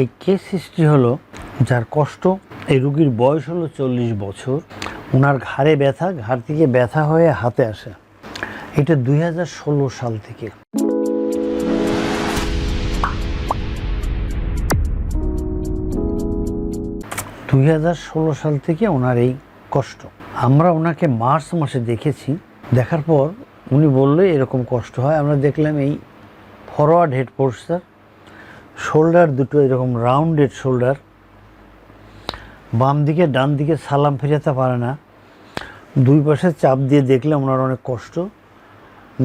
এই case history হলো যার কষ্ট, এই রুগীর বয়স হলো চল্লিশ বছর। ওনার ঘাড়ে ব্যথা, ঘাড় থেকে ব্যথা হয়ে হাতে আসে। এটা দুই হাজার ষোলো সাল থেকে। দুই হাজার ষোলো সাল থেকে ওনার এই কষ্ট। আমরা ওনাকে মার্চ মাসে দেখেছি। দেখার পর উনি বললে, এরকম কষ্ট হয়। আমরা দেখলাম এই ফরওয়ার্ড হেড পোস্টার শোল্ডার দুটো এরকম রাউন্ডেড শোল্ডার বাম দিকে ডান দিকে সালাম ফেরাতে পারে না। দুই পাশে চাপ দিয়ে দেখলে ওনার অনেক কষ্ট।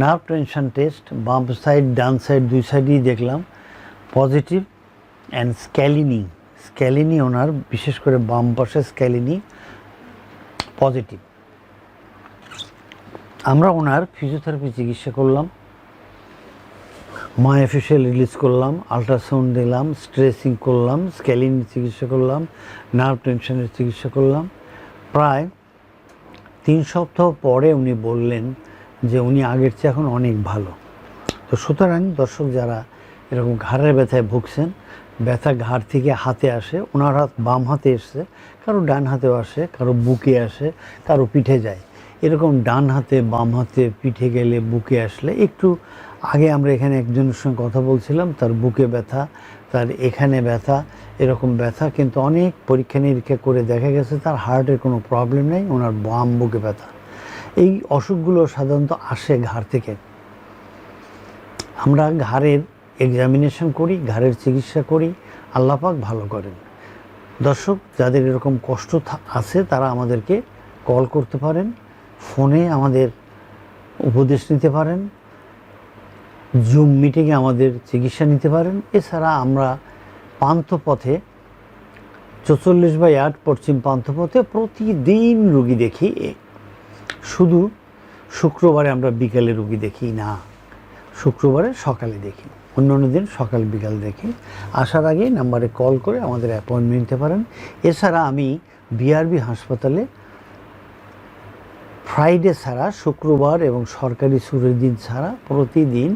নার্ভ টেনশন টেস্ট বাম সাইড ডান সাইড দুই সাইডই দেখলাম। পজিটিভ অ্যান্ড স্ক্যালিনি স্ক্যালিনি ওনার, বিশেষ করে বাম পাশে স্ক্যালিনি পজিটিভ আমরা ওনার ফিজিওথেরাপি চিকিৎসা করলাম। মায়াফিসিয়াল রিলিজ করলাম, আলট্রাসাউন্ড দিলাম, স্ট্রেসিং করলাম স্ক্যালিন চিকিৎসা করলাম, নার্ভ টেনশনের চিকিৎসা করলাম। প্রায় তিন সপ্তাহ পরে উনি বললেন যে উনি আগের চেয়ে এখন অনেক ভালো। তো সুতরাং দর্শক যারা এরকম ঘাড়ের ব্যথায় ভুগছেন, ব্যথা ঘাড় থেকে হাতে আসে, ওনার হাত বাম হাতে এসছে, কারও ডান হাতেও আসে, কারও বুকে আসে, কারও পিঠে যায়। এরকম ডান হাতে, বাম হাতে পিঠে গেলে বুকে আসলে একটু আগে আমরা এখানে একজনের সঙ্গে কথা বলছিলাম, তার বুকে ব্যথা, তার এখানে ব্যথা, এরকম ব্যথা, কিন্তু অনেক পরীক্ষা নিরীক্ষা করে দেখা গেছে তার হার্টের কোনো প্রবলেম নেই, ওনার বাম বুকে ব্যথা। এই অসুখগুলো সাধারণত আসে ঘাড় থেকে। আমরা ঘাড়ের এক্সামিনেশন করি, ঘাড়ের চিকিৎসা করি আল্লাপাক ভালো করেন। দর্শক, যাদের এরকম কষ্ট আছে, তারা আমাদেরকে কল করতে পারেন। ফোনে আমাদের উপদেশ নিতে পারেন, জুম মিটিংয়ে আমাদের চিকিৎসা নিতে পারেন। এছাড়া আমরা পান্থপথে, চৌচল্লিশ বাই আট পশ্চিম পান্থপথে প্রতিদিন রুগী দেখি। শুধু শুক্রবারে আমরা বিকালে রুগী দেখি না, শুক্রবারে সকালে দেখি অন্য অন্য দিন সকাল বিকাল দেখি। আসার আগে নাম্বারে কল করে আমাদের অ্যাপয়েন্টমেন্ট নিতে পারেন। এছাড়া আমি বিআরবি হাসপাতালে ফ্রাইডে ছাড়া, শুক্রবার এবং সরকারি ছুটির দিন ছাড়া প্রতিদিন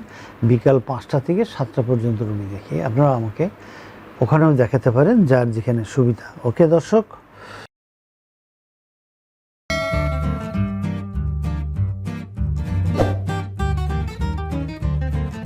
বিকাল পাঁচটা থেকে সাতটা পর্যন্ত রুগী দেখি। আপনারা আমাকে ওখানেও দেখাতে পারেন, যার যেখানে সুবিধা। ওকে দর্শক